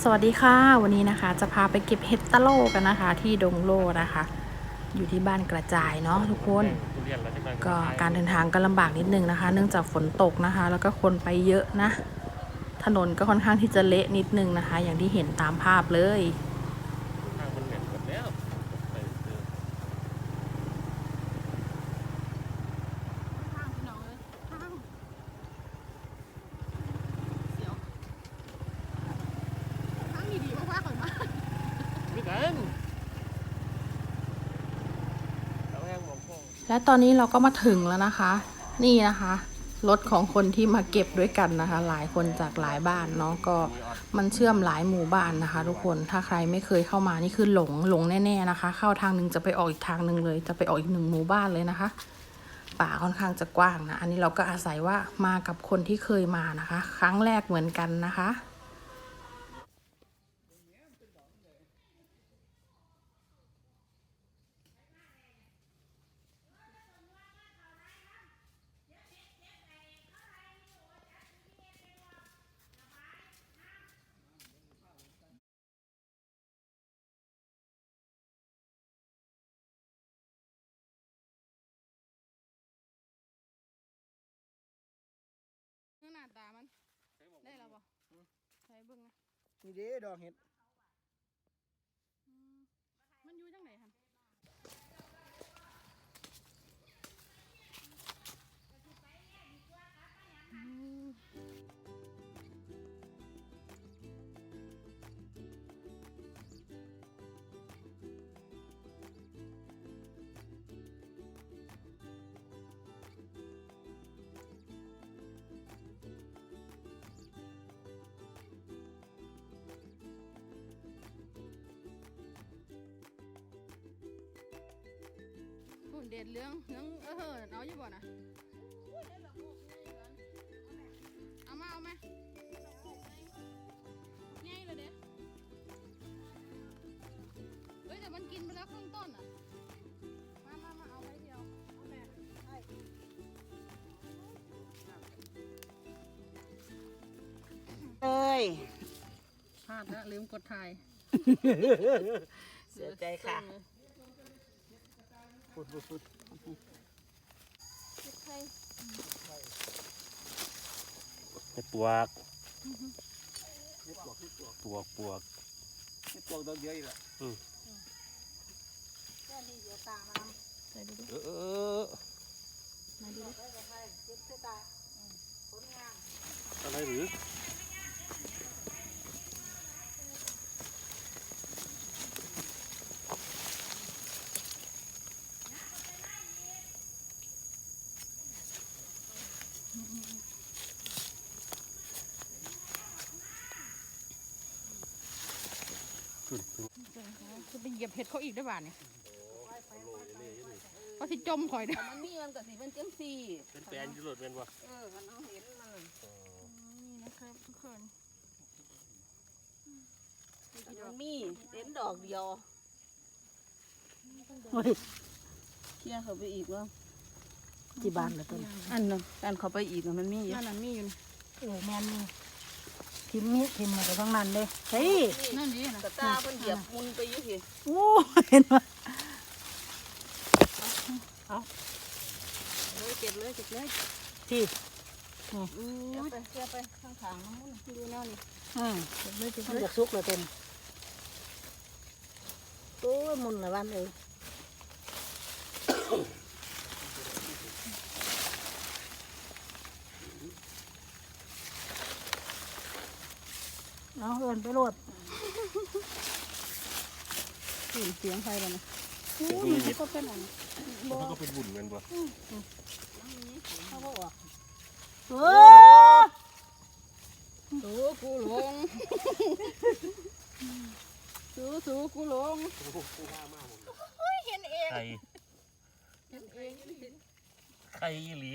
สวัสดีค่ะวันนี้นะคะ จะพาไปเก็บเห็ดตะโลกันนะคะ ที่ดงโลนะคะ อยู่ที่บ้านกระจายเนาะทุกคนก็การเดินทางก็ลำบากนิดนึงนะคะ เนื่องจากฝนตกนะคะ แล้วก็คนไปเยอะนะ ถนนก็ค่อนข้างที่จะเละนิดนึงนะคะ อย่างที่เห็นตามภาพเลย ทางมันเหม็นหมดแล้วไปเจอ ข้างพี่น้องเลยข้างเสียวข้างดีๆมากๆก่อนมา ไม่กันเราแห้งมองพ่อง และตอนนี้เราก็มาถึงแล้วนะคะ นี่นะคะ รถของคนที่มาเก็บด้วยกันนะคะ หลายคนจากหลายบ้านเนาะก็มันเชื่อมหลายหมู่บ้านนะคะ ทุกคนถ้าใครไม่เคยเข้ามานี่คือหลงหลงแน่ๆนะคะ เข้าทางหนึ่งจะไปออกอีกทางหนึ่งเลย จะไปออกอีกหนึ่งหมู่บ้านเลยนะคะ ป่าค่อนข้างจะกว้างนะ อันนี้เราก็อาศัยว่ามากับคนที่เคยมานะคะ ครั้งแรกเหมือนกันนะคะ ตามัน ได้แล้วบ่ใช้เบิ่งนะนี่เด้ดอกเห็ด เด็ดเรื่องเรื่องเออเหินเอาอยู่บ่นะเอามาเอามาง่ายเลยเด้เฮ้ยแต่มันกินไปแล้วครึ่งต้นอะ มามามาเอาไว้เดียวเอาแม่ให้เอ้ยพลาดแล้วลืมกดถ่าย เสียใจค่ะ พูดพูดพูดใครเห็ดปวกเห็ดปวกเห็ดปวกปวกปวกเห็ดปวกดอกเดียวอีกละอือแค่นี้เดี๋ยวตามาใส่ดูดิเออมาดูเออมาดูดิอะไรหรือ คือไปเหยียบเห็ดเขาอีกได้บ่าเนี่ยเขาสิจมข่อยเด้อมันมีมันก็สิเป็นจังซี่เป็นแปลนยุโรปเป็นวะเออมันเอาเห็นมันนี่นะครับทุกคนมันมีเห็นดอกเดียวเฮ้ยเคลียร์เขาไปอีกว่าที่บ้านเลยต้นอันนั้นอันเขาไปอีกน่ะมันมีอยู่นั่นน่ะมีอยู่นี่โอ้แม่นนี่ ทิมนี่ทิมมาแต่ทั้งนั้นเลยเฮ้ยนั่นดีนะกระตาเพิ่นเหยียบมุนไปอยู่สิโอ้เห็นไหมเอาเลยเก็บเลยเก็บเลยที่อือไปเคลียร์ไปข้างๆน้ำมุนดูแนวนี่อืมเก็บเลยเก็บมันเลยจะสุกเลยเต้นโอ้ยมุนละวันเอ้ย เอาเอินไปโลดเห็นเสียงใครแล้วนะเป็นมีเห็ดก็เป็นอันแล้วก็เป็นบุญเป็นวะเขาบอกว่าเออสูกูหลงสูสูกูหลงไข่เห็นเองไข่อีหลี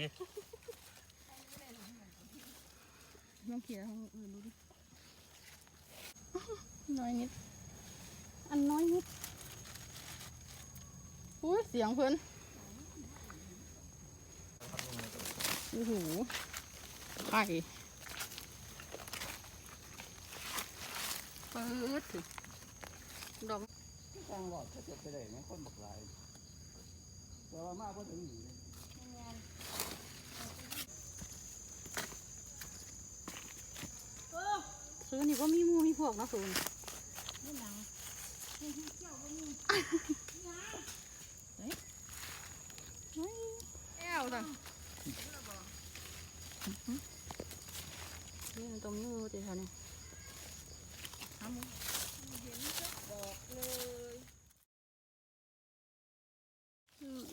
น้องเขียของอื่นดูดิ น้อยนิด อันน้อยนิดอุ้ยเสียงเพิ่อนโอ้โหไข่เปิดถึงดอก ทางหลอดก็จะไปได้นะคนบักหลายแต่ว่ามากกว่ถึงหนีเลย อนี่ก็มีหมูมีพวกนะสูนแก้วจ้ะนี่มันตัวมีหมูติดแถวนี้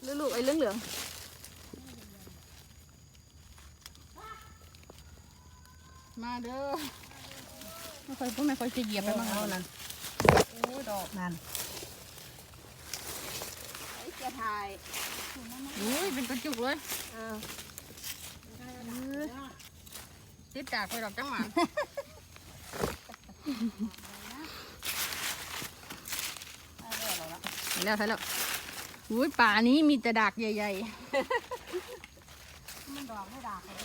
หรือลูกไอ้เหลืองเหลืองๆมาเด้อ ไม่ค่อยพวกไม่ค่อยจะเหยียบไปบ้างแล้วนั่นนั่นไอ้จะถ่ายอุ้ยเป็นกระจุกเลยเออติดจากไปดอกจังหวะเห็นแล้วเห็นแล้วอุ้ยป่านี้มีแต่ดากใหญ่มันดอกไม่ดากเลย ๆ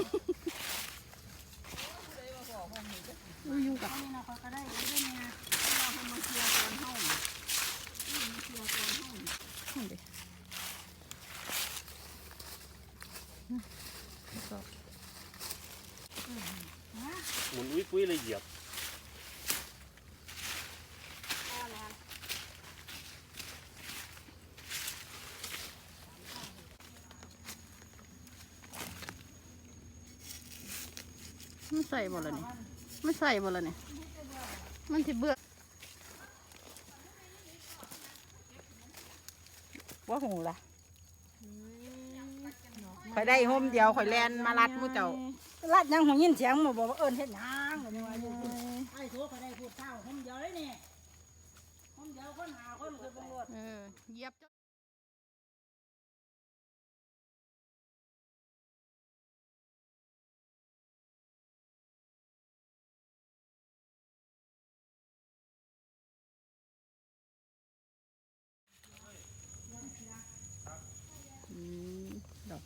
อุ้ยยุ่ง กับนี่นะเขาก็ได้ยวยเนี่ยมันดิหมุนอุ้ยปุ้ยเลยเหยียบมันใส่หมดแล้วนี่ ไม่ใส่หมดแล้วนี่มันจะเบื่อว่าหูล่ะข่อยได้โฮมเดียวข่อยแลนมาลัดหมูเจ้าลัดยังหูยินเสียงมาบอกว่าเอิญเฮ็ดหยังก็ยังว่าอยู่ไอ้โถข่อยได้พูดเท่าโฮมเดียวเลยนี่โฮมเดียวคนหาคนคือตำรวจเออเหยียบ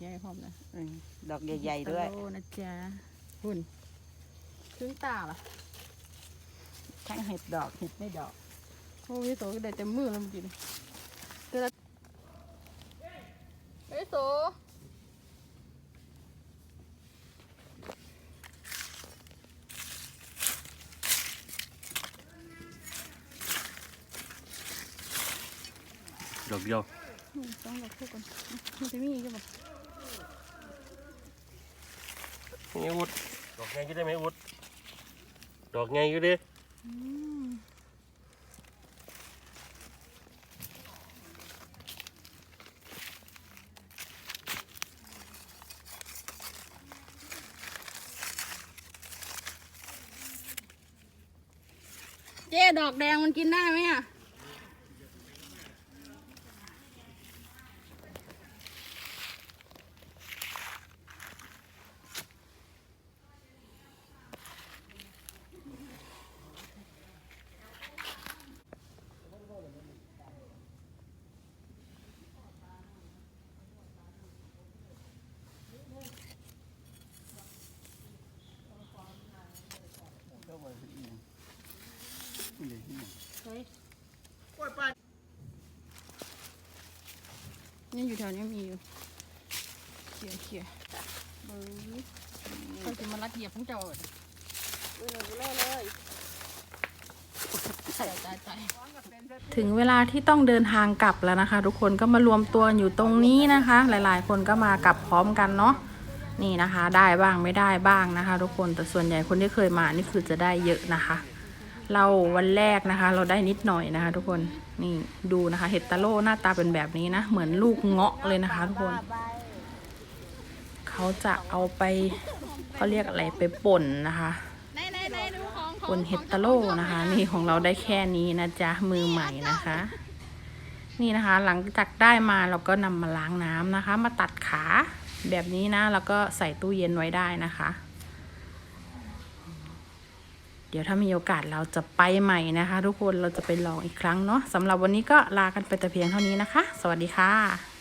ใหญ่พร้อมนะดอกใหญ่ๆด้วยตะโลนะจ๊ะหุ่นครึ่งตาล่ะทั้งเห็ดดอกเห็ดไม่ดอก โอ้ยโสก็ได้เต็มมือแล้วเมื่อกี้นี่เจอแล้วเฮ้ยโสดอกเดียวอืมต้องดอกคู่กันมันจะมีอีกไหม นี่อุดดอกไงก็ได้ไหมอุด ดอกไงก็ได้อืมเจ๊ดอกแดงมันกินได้ไหมอะ นี่อยู่แถวนี้มีอยู่เขี่ยเขี่ยเบิ้งเขาจะมารัดเหยียบของเจ้าเลยดูหนูเล่เลยใส่ใจใจถึงเวลาที่ต้องเดินทางกลับแล้วนะคะ ทุกคนก็มารวมตัวกันอยู่ตรงนี้นะคะ หลายๆ คนก็มากลับพร้อมกันเนาะนี่นะคะ ได้บ้างไม่ได้บ้างนะคะ ทุกคนแต่ส่วนใหญ่คนที่เคยมานี่คือจะได้เยอะนะคะ เราวันแรกนะคะ เราได้นิดหน่อยนะคะ ทุกคนนี่ดูนะคะ เห็ดตาโล่หน้าตาเป็นแบบนี้นะ เหมือนลูกเงาะเลยนะคะ ทุกคน เขาจะเอาไปเขาเรียกอะไรไปป่นนะคะในในในดูของของป่นเห็ดตาโล่นะคะ นี่ของเราได้แค่นี้นะจ๊ะมือใหม่นะคะ นี่นะคะ หลังจากได้มาเราก็นำมาล้างน้ำนะคะ มาตัดขาแบบนี้นะ แล้วก็ใส่ตู้เย็นไว้ได้นะคะ เดี๋ยวถ้ามีโอกาสเราจะไปใหม่นะคะ ทุกคนเราจะไปลองอีกครั้งเนาะสำหรับวันนี้ก็ลากันไปแต่เพียงเท่านี้นะคะ สวัสดีค่ะ